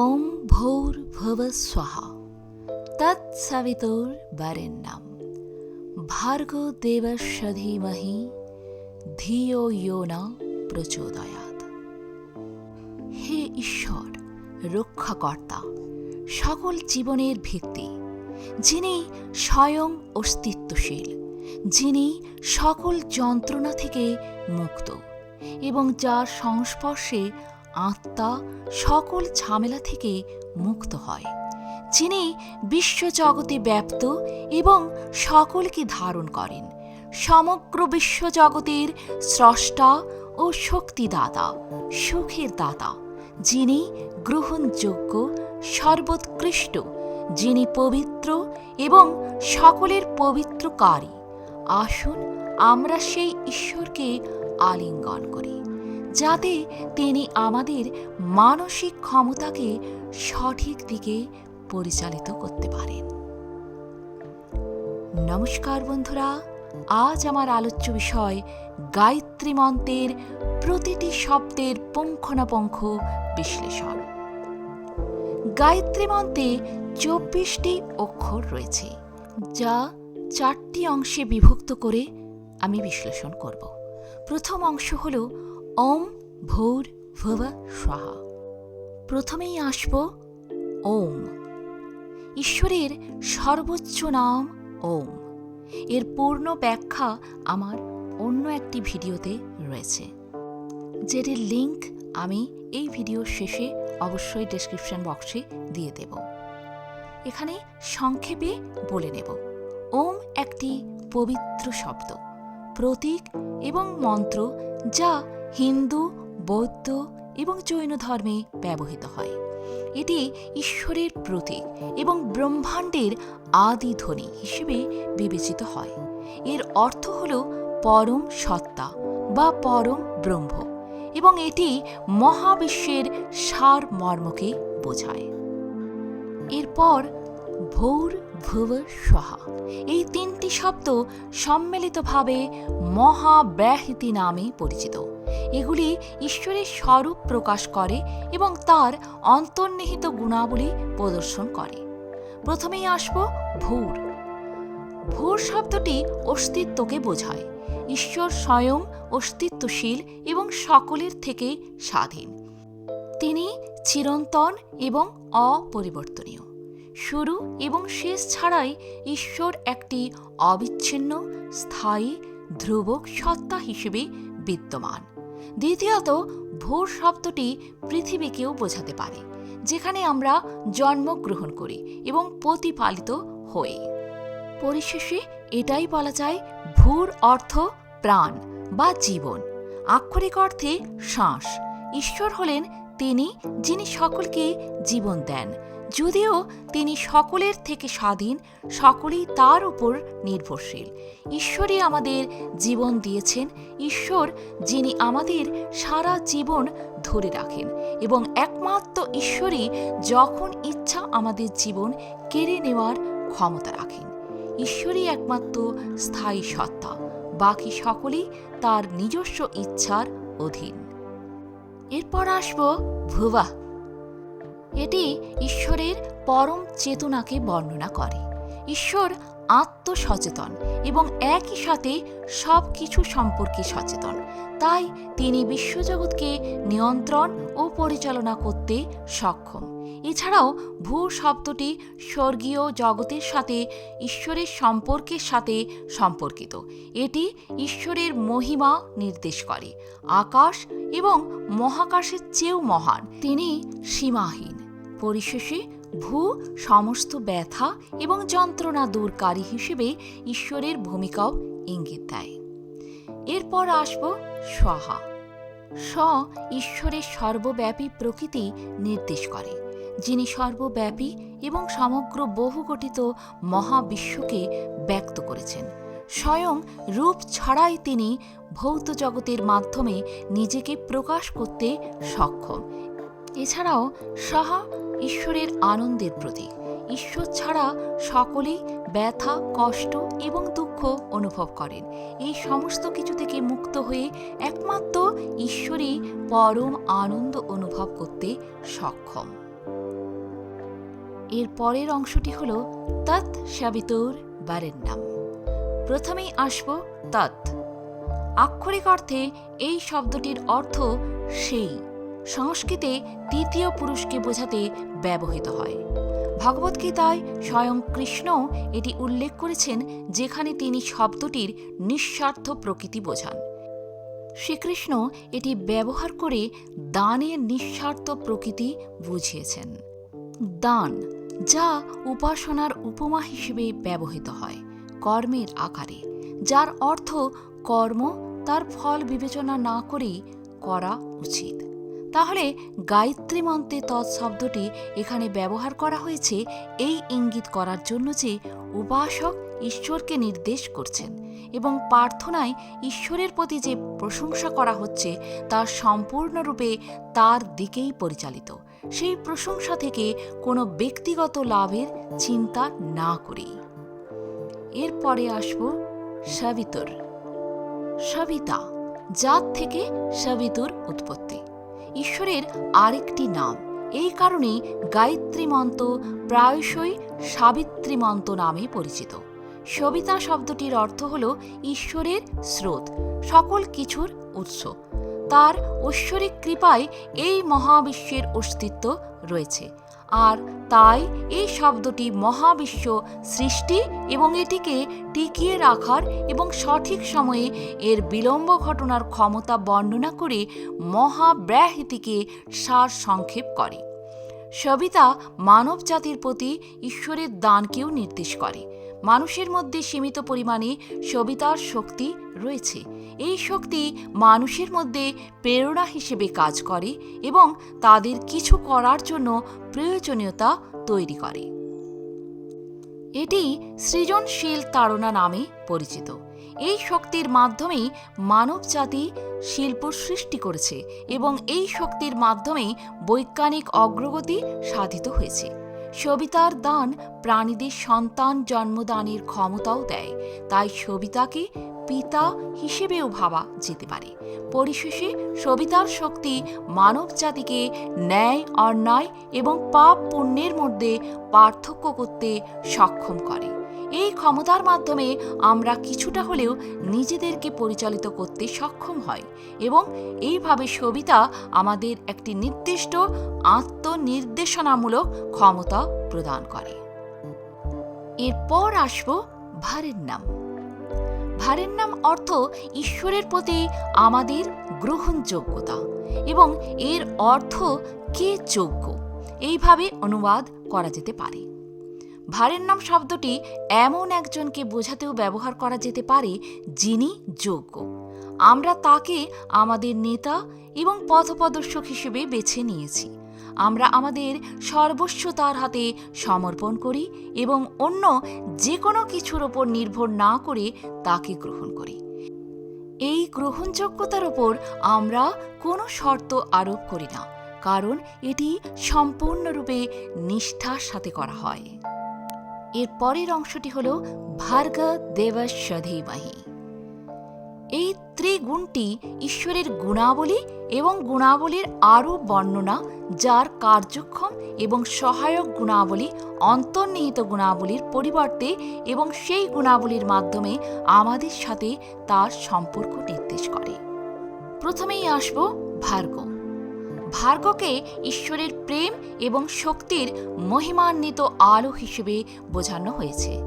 ওম ভৌর ভব স্বাহা তৎসবিতোর বরেণ্যম ভার্গ দেবস্য ধীমহি ধিও না প্রচোদয়াত হে ঈশ্বর, রক্ষাকর্তা, সকল জীবনের ভিত্তি, যিনি স্বয়ং অস্তিত্বশীল, যিনি সকল যন্ত্রণা থেকে মুক্ত, এবং যার সংস্পর্শে আত্মা সকল ঝামেলা থেকে মুক্ত হয়, যিনি বিশ্বজগতে ব্যাপ্ত এবং সকলকে ধারণ করেন, সমগ্র বিশ্বজগতের স্রষ্টা ও শক্তিদাতা, সুখের দাতা, যিনি গ্রহণযোগ্য, সর্বোৎকৃষ্ট, যিনি পবিত্র এবং সকলের পবিত্রকারী। আসুন আমরা সেই ঈশ্বরকে আলিঙ্গন করি। যাতে তিনি আমাদের মানসিক ক্ষমতাকে সঠিক দিকে পরিচালিত করতে পারেন। নমস্কার বন্ধুরা, আজ আমার আলোচ্য বিষয় গায়ত্রী মন্ত্রের প্রতিটি শব্দের পুঙ্খানুপুঙ্খ বিশ্লেষণ। গায়ত্রী মন্ত্রে চব্বিশটি অক্ষর রয়েছে, যা চারটি অংশে বিভক্ত করে আমি বিশ্লেষণ করব। প্রথম অংশ হল ওম ভৌর ভব স্বাহা প্রথমেই আসব ওম। ঈশ্বরের সর্বোচ্চ নাম ওম। এর পূর্ণ ব্যাখ্যা আমার অন্য একটি ভিডিওতে রয়েছে। যেটির লিংক আমি এই ভিডিওর শেষে অবশ্যই ডেসক্রিপশন বক্সে দিয়ে দেব। এখানে সংক্ষেপে বলে নেব। ওম একটি পবিত্র শব্দ, প্রতীক এবং মন্ত্র যা হিন্দু, বৌদ্ধ এবং জৈন ধর্মে ব্যবহৃত হয়। এটি ঈশ্বরের প্রতীক এবং ব্রহ্মাণ্ডের আদি ধ্বনি হিসেবে বিবেচিত হয়। এর অর্থ হল পরম সত্তা বা পরম ব্রহ্ম এবং এটি মহাবিশ্বের সার মর্মকে বোঝায়। এরপর ভৌর ভুব সহা এই তিনটি শব্দ সম্মিলিতভাবে মহাব্যাহৃতি নামে পরিচিত। এগুলি ঈশ্বরের স্বরূপ প্রকাশ করে এবং তার অন্তর্নিহিত গুণাবলী প্রদর্শন করে। প্রথমেই আসব ভূর। ভূর শব্দটি অস্তিত্বকে বোঝায়। ঈশ্বর স্বয়ং অস্তিত্বশীল এবং সকলের থেকে স্বাধীন। তিনি চিরন্তন এবং অপরিবর্তনীয়। শুরু এবং শেষ ছাড়াই ঈশ্বর একটি অবিচ্ছিন্ন, স্থায়ী, ধ্রুবক সত্তা হিসেবে বিদ্যমান। দ্বিতীয়ত, ভোর শব্দটি পৃথিবীকেও বোঝাতে পারে, যেখানে আমরা জন্মগ্রহণ করি এবং প্রতিপালিত হই। পরিশেষে এটাই বলা যায় ভূর অর্থ প্রাণ বা জীবন। আক্ষরিক অর্থে শ্বাস। ঈশ্বর হলেন তিনি যিনি সকলকে জীবন দেন। যদিও তিনি সকলের থেকে স্বাধীন, সকলেই তার উপর নির্ভরশীল। ঈশ্বরই আমাদের জীবন দিয়েছেন, ঈশ্বর যিনি আমাদের সারা জীবন ধরে রাখেন এবং একমাত্র ঈশ্বরই যখন ইচ্ছা আমাদের জীবন কেড়ে নেওয়ার ক্ষমতা রাখেন। ঈশ্বরই একমাত্র স্থায়ী সত্তা, বাকি সকলেই তার নিজস্ব ইচ্ছার অধীন। এরপর আসব ভুবা। এটি ঈশ্বরের পরম চেতনাকে বর্ণনা করে। ঈশ্বর আত্মসচেতন এবং একই সাথে সব কিছু সম্পর্কে সচেতন। তাই তিনি বিশ্বজগৎকে নিয়ন্ত্রণ ও পরিচালনা করতে সক্ষম। এছাড়াও ভূ শব্দটি স্বর্গীয় জগতের সাথে ঈশ্বরের সম্পর্কের সাথে সম্পর্কিত। এটি ঈশ্বরের মহিমা নির্দেশ করে। আকাশ এবং মহাকাশের চেয়েও মহান। তিনি সীমাহীন। পরিশেষে ভূ, সমস্ত ব্যথা এবং যন্ত্রণা দূরকারী হিসেবে ঈশ্বরের ভূমিকাও ইঙ্গিত দেয়। এরপর আসব স্বাহা স ঈশ্বরের সর্বব্যাপী প্রকৃতি নির্দেশ করে, যিনি সর্বব্যাপী এবং সমগ্র বহুগঠিত মহাবিশ্বকে ব্যক্ত করেছেন। স্বয়ং রূপ ছাড়াই তিনি ভৌত জগতের মাধ্যমে নিজেকে প্রকাশ করতে সক্ষম। এছাড়াও সাহা ঈশ্বরের আনন্দের প্রতীক। ঈশ্বর ছাড়া সকলেই ব্যথা, কষ্ট এবং দুঃখ অনুভব করেন। এই সমস্ত কিছু থেকে মুক্ত হয়ে একমাত্র ঈশ্বরই পরম আনন্দ অনুভব করতে সক্ষম। এর পরের অংশটি হল তৎ সাবিতর বারের নাম প্রথমেই আসব তৎ। আক্ষরিক অর্থে এই শব্দটির অর্থ সেই। সংস্কৃতে তৃতীয় পুরুষকে বোঝাতে ব্যবহৃত হয়। ভগবদ্গীতায় স্বয়ং কৃষ্ণ এটি উল্লেখ করেছেন যেখানে তিনি শব্দটির নিঃস্বার্থ প্রকৃতি বোঝান। শ্রীকৃষ্ণ এটি ব্যবহার করে দানের নিঃস্বার্থ প্রকৃতি বুঝিয়েছেন। দান, যা উপাসনার উপমা হিসেবে ব্যবহৃত হয় কর্মের আকারে, যার অর্থ কর্ম তার ফল বিবেচনা না করেই করা উচিত। তাহলে গায়ত্রী মন্ত্রে তৎশব্দটি এখানে ব্যবহার করা হয়েছে এই ইঙ্গিত করার জন্য যে উপাসক ঈশ্বরকে নির্দেশ করছেন এবং প্রার্থনায় ঈশ্বরের প্রতি যে প্রশংসা করা হচ্ছে তা সম্পূর্ণরূপে তার দিকেই পরিচালিত। সেই প্রশংসা থেকে কোনো ব্যক্তিগত লাভের চিন্তা না করেই। এরপরে আসব সবিতর। সবিতা যার থেকে সবিতুর উৎপত্তি। ঈশ্বরের আরেকটি নাম। এই কারণেই গায়ত্রী মন্ত্র প্রায়শই সাবিত্রী মন্ত্র নামে পরিচিত। সবিতা শব্দটির অর্থ হল ঈশ্বরের স্রোত, সকল কিছুর উৎস। তার ঐশ্বরিক কৃপায় এই মহাবিশ্বের অস্তিত্ব রয়েছে। আর তাই এই শব্দটি মহাবিশ্ব সৃষ্টি এবং এটিকে টিকিয়ে রাখার এবং সঠিক সময়ে এর বিলম্ব ঘটনার ক্ষমতা বর্ণনা করে মহাব্যাহৃতিকে সার সংক্ষেপ করে। সবিতা মানব জাতির প্রতি ঈশ্বরের দানকেও নির্দেশ করে। মানুষের মধ্যে সীমিত পরিমাণে সবিতার শক্তি রয়েছে। এই শক্তি মানুষের মধ্যে প্রেরণা হিসেবে কাজ করে এবং তাদের কিছু করার জন্য প্রয়োজনীয়তা তৈরি করে। এটি সৃজনশীল তাড়না নামে পরিচিত। এই শক্তির মাধ্যমেই মানব জাতি শিল্প সৃষ্টি করেছে এবং এই শক্তির মাধ্যমেই বৈজ্ঞানিক অগ্রগতি সাধিত হয়েছে। সবিতার দান প্রাণীদের সন্তান জন্মদানের ক্ষমতাও দেয়। তাই সবিতাকে পিতা হিসেবেও ভাবা যেতে পারে। পরিশেষে সবিতার শক্তি মানব জাতিকে ন্যায়, অন্যায় এবং পাপ পুণ্যের মধ্যে পার্থক্য করতে সক্ষম করে। এই ক্ষমতার মাধ্যমে আমরা কিছুটা হলেও নিজেদেরকে পরিচালিত করতে সক্ষম হয় এবং এইভাবে সবিতা আমাদের একটি নির্দিষ্ট আত্মনির্দেশনামূলক ক্ষমতা প্রদান করে। এরপর আসব ভারের নাম। ভারের নাম অর্থ ঈশ্বরের প্রতি আমাদের গ্রহণযোগ্যতা এবং এর অর্থ কে যোগ্য? এইভাবে অনুবাদ করা যেতে পারে। ভারের নাম শব্দটি এমন একজনকে বোঝাতেও ব্যবহার করা যেতে পারে যিনি যোগ্য। আমরা তাকে আমাদের নেতা এবং পথপ্রদর্শক হিসেবে বেছে নিয়েছি। আমরা আমাদের সর্বস্ব তার হাতে সমর্পণ করি এবং অন্য যে কোনো কিছুর ওপর নির্ভর না করে তাকে গ্রহণ করি। এই গ্রহণযোগ্যতার ওপর আমরা কোনো শর্ত আরোপ করি না, কারণ এটি সম্পূর্ণরূপে নিষ্ঠার সাথে করা হয়। এর পরের অংশটি হল ভার্গ দেবস্বধীমহি এই ত্রিগুণটি ঈশ্বরের গুণাবলী এবং গুণাবলীর আরও বর্ণনা, যার কার্যক্ষম এবং সহায়ক গুণাবলী, অন্তর্নিহিত গুণাবলীর পরিবর্তে এবং সেই গুণাবলীর মাধ্যমে আমাদের সাথে তার সম্পর্ক নির্দেশ করে। প্রথমেই আসব ভার্গ ভার্গকে ঈশ্বরের প্রেম এবং শক্তির মহিমান্বিত আলো হিসেবে বোঝানো হয়েছে।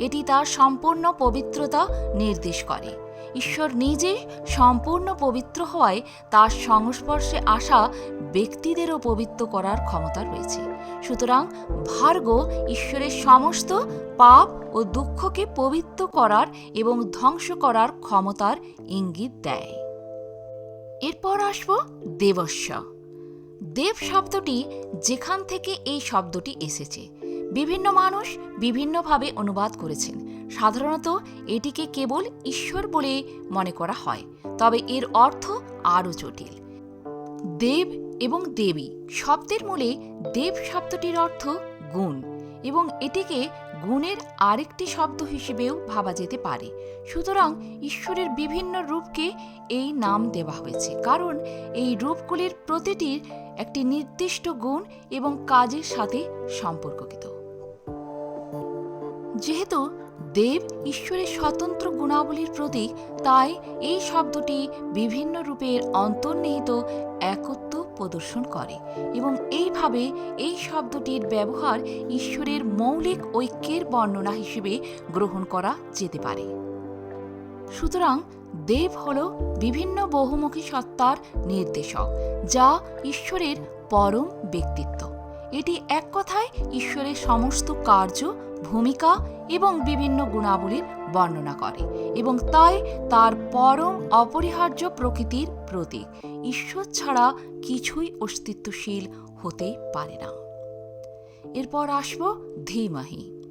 এটি তার সম্পূর্ণ পবিত্রতা নির্দেশ করে। ঈশ্বর নিজে সম্পূর্ণ পবিত্র হওয়ায় তার সংস্পর্শে আসা ব্যক্তিদেরও পবিত্র করার ক্ষমতা রয়েছে। সুতরাং ভার্গ ঈশ্বরের সমস্ত পাপ ও দুঃখকে পবিত্র করার এবং ধ্বংস করার ক্ষমতার ইঙ্গিত দেয়। এরপর আসব দেবস্ব। দেব শব্দটি যেখান থেকে এই শব্দটি এসেছে। বিভিন্ন মানুষ বিভিন্নভাবে অনুবাদ করেছেন। সাধারণত এটিকে কেবল ঈশ্বর বলে মনে করা হয়, তবে এর অর্থ আরও জটিল। দেব এবং দেবী শব্দের মূলে দেব শব্দটির অর্থ গুণ। এবং এটিকে গুণের আরেকটি শব্দ হিসেবেও ভাবা যেতে পারে। সুতরাং ঈশ্বরের বিভিন্ন রূপকে এই নাম দেওয়া হয়েছে। কারণ এই রূপগুলির প্রতিটির একটি নির্দিষ্ট গুণ এবং কাজের সাথে সম্পর্কিত। যেহেতু দেব ঈশ্বরের স্বতন্ত্র গুণাবলীর প্রতীক, তাই এই শব্দটি বিভিন্ন রূপের অন্তর্নিহিত একত্ব প্রদর্শন করে এবং এইভাবে এই শব্দটির ব্যবহার ঈশ্বরের মৌলিক ঐক্যের বর্ণনা হিসেবে গ্রহণ করা যেতে পারে। সুতরাং দেব হল বিভিন্ন বহুমুখী সত্তার নির্দেশক, যা ঈশ্বরের পরম ব্যক্তিত্ব। এটি এক কথায় ঈশ্বরের সমস্ত কার্য ভূমিকা এবং বিভিন্ন গুণাবলীর বর্ণনা করে এবং তাই তার পরম অপরিহার্য প্রকৃতির প্রতীক। ঈশ্বর ছাড়া কিছুই অস্তিত্বশীল হতে পারে না। এরপর আসব ধীমাহি।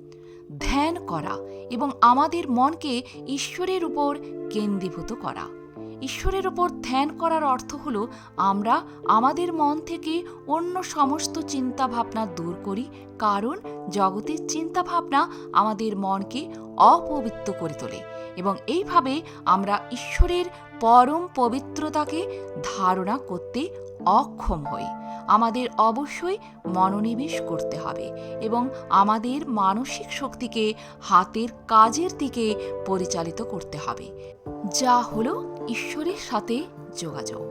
ধ্যান করা এবং আমাদের মনকে ঈশ্বরের উপর কেন্দ্রীভূত করা। ঈশ্বরের ওপর ধ্যান করার অর্থ হল আমরা আমাদের মন থেকে অন্য সমস্ত চিন্তা ভাবনা দূর করি, কারণ জগতের চিন্তা ভাবনা আমাদের মনকে অপবিত্র করে তোলে এবং এইভাবে আমরা ঈশ্বরের পরম পবিত্রতাকে ধারণা করতে অক্ষম হই। আমাদের অবশ্যই মনোনিবেশ করতে হবে এবং আমাদের মানসিক শক্তিকে হাতের কাজের দিকে পরিচালিত করতে হবে। যা হল ঈশ্বরের সাথে যোগাযোগ।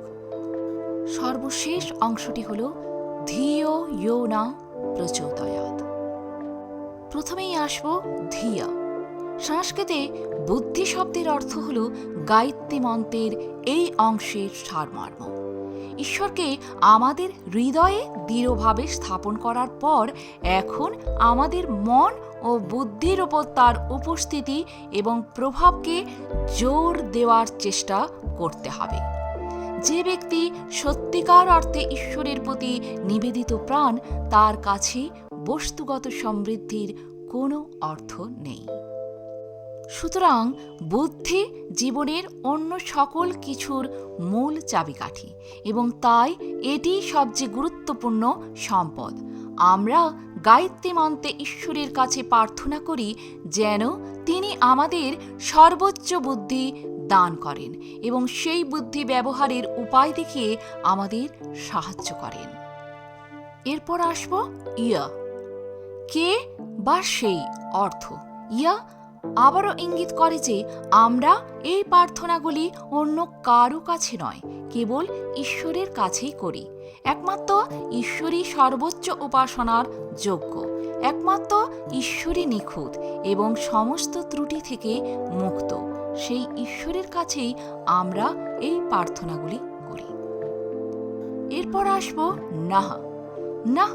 সর্বশেষ অংশটি হল ধিয় ইয়োনা প্রচোদয়াত। প্রথমেই আসব ধিয়া। সংস্কৃতে বুদ্ধি শব্দের অর্থ হল গায়ত্রী মন্ত্রের এই অংশের সারমর্ম। ঈশ্বরকে আমাদের হৃদয়ে দৃঢ়ভাবে স্থাপন করার পর এখন আমাদের মন ও বুদ্ধির ওপর তার উপস্থিতি এবং প্রভাবকে জোর দেওয়ার চেষ্টা করতে হবে। যে ব্যক্তি সত্যিকার অর্থে ঈশ্বরের প্রতি নিবেদিত প্রাণ, তার কাছে বস্তুগত সমৃদ্ধির কোনো অর্থ নেই। সুতরাং বুদ্ধি জীবনের অন্য সকল কিছুর মূল চাবিকাঠি, এবং তাই এটি সবচেয়ে গুরুত্বপূর্ণ সম্পদ। আমরা গায়ত্রী মন্ত্রে ঈশ্বরের কাছে প্রার্থনা করি যেন তিনি আমাদের সর্বোচ্চ বুদ্ধি দান করেন এবং সেই বুদ্ধি ব্যবহারের উপায় দেখিয়ে আমাদের সাহায্য করেন। এরপর আসব ইয়া। কে বা সেই অর্থ? ইয়া আবারও ইঙ্গিত করে যে আমরা এই প্রার্থনাগুলি অন্য কারও কাছে নয়, কেবল ঈশ্বরের কাছেই করি। একমাত্র ঈশ্বরই সর্বোচ্চ উপাসনার যোগ্য। একমাত্র ঈশ্বরই নিখুঁত এবং সমস্ত ত্রুটি থেকে মুক্ত। সেই ঈশ্বরের কাছেই আমরা এই প্রার্থনাগুলি করি। এরপর আসব নাহ। না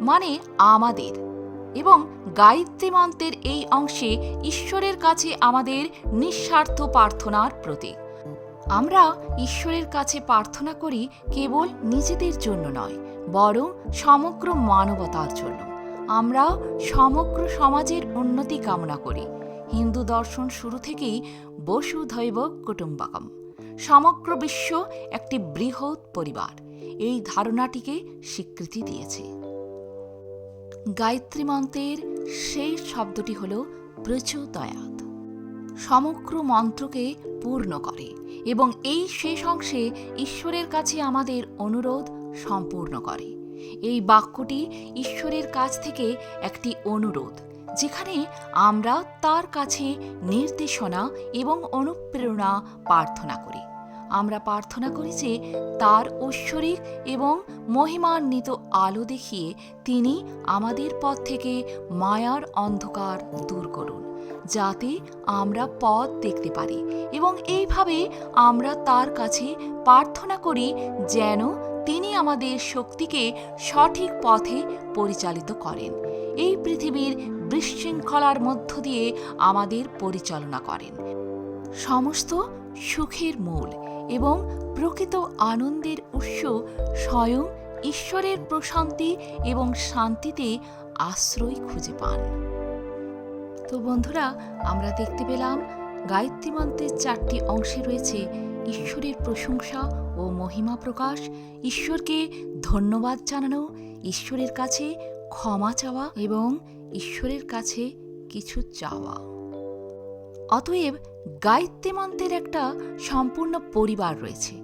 মানে আমাদের। এবং গায়ত্রী মন্ত্রের এই অংশে ঈশ্বরের কাছে আমাদের নিঃস্বার্থ প্রার্থনার প্রতীক। আমরা ঈশ্বরের কাছে প্রার্থনা করি কেবল নিজেদের জন্য নয়, বরং সমগ্র মানবতার জন্য। আমরা সমগ্র সমাজের উন্নতি কামনা করি। হিন্দু দর্শন শুরু থেকেই বসুধৈব কুটুম্বাকম। সমগ্র বিশ্ব একটি বৃহৎ পরিবার। এই ধারণাটিকে স্বীকৃতি দিয়েছে। গায়ত্রী মন্ত্রের শেষ শব্দটি হল প্রচোদয়াত। সমগ্র মন্ত্রকে পূর্ণ করে এবং এই শেষ অংশে ঈশ্বরের কাছে আমাদের অনুরোধ সম্পূর্ণ করে। এই বাক্যটি ঈশ্বরের কাছ থেকে একটি অনুরোধ, যেখানে আমরা তার কাছে নির্দেশনা এবং অনুপ্রেরণা প্রার্থনা করি। আমরা প্রার্থনা করি যে তার ঐশ্বরিক এবং মহিমান্বিত আলো দেখিয়ে তিনি আমাদের পথ থেকে মায়ার অন্ধকার দূর করুন, যাতে আমরা পথ দেখতে পারি। এবং এইভাবে আমরা তার কাছে প্রার্থনা করি যেন তিনি আমাদের শক্তিকে সঠিক পথে পরিচালিত করেন। এই পৃথিবীর বিশৃঙ্খলার মধ্য দিয়ে আমাদের পরিচালনা করেন। সমস্ত সুখের মূল এবং প্রকৃত আনন্দের উৎস স্বয়ং ঈশ্বরের প্রশান্তি এবং শান্তিতে আশ্রয় খুঁজে পান। তো বন্ধুরা, আমরা দেখতে পেলাম গায়ত্রী মন্ত্রের চারটি অংশে রয়েছে ঈশ্বরের প্রশংসা ও মহিমা প্রকাশ, ঈশ্বরকে ধন্যবাদ জানানো, ঈশ্বরের কাছে ক্ষমা চাওয়া এবং ঈশ্বরের কাছে কিছু চাওয়া। অতএব গায়ত্রী মন্ত্রের একটা সম্পূর্ণ পরিবার রয়েছে,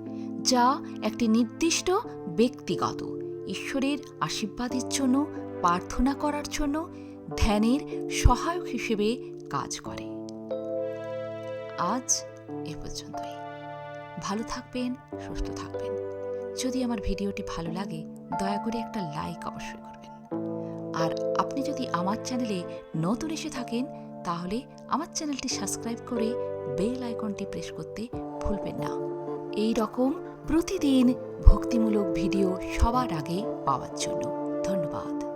যা একটি নির্দিষ্ট ব্যক্তিগত, ঈশ্বরের আশীর্বাদের জন্য, প্রার্থনা করার জন্য, ধ্যানের সহায়ক হিসেবে কাজ করে। আজ এ পর্যন্তই। ভালো থাকবেন, সুস্থ থাকবেন। যদি আমার ভিডিওটি ভালো লাগে, দয়া করে একটা লাইক অবশ্যই করবেন। আর আপনি যদি আমার চ্যানেলে নতুন এসে থাকেন তাহলে আমার চ্যানেলটি সাবস্ক্রাইব করে বেল আইকনটি প্রেস করতে ভুলবেন না। এই রকম প্রতিদিন ভক্তিমূলক ভিডিও সবার আগে পাওয়ার জন্য ধন্যবাদ।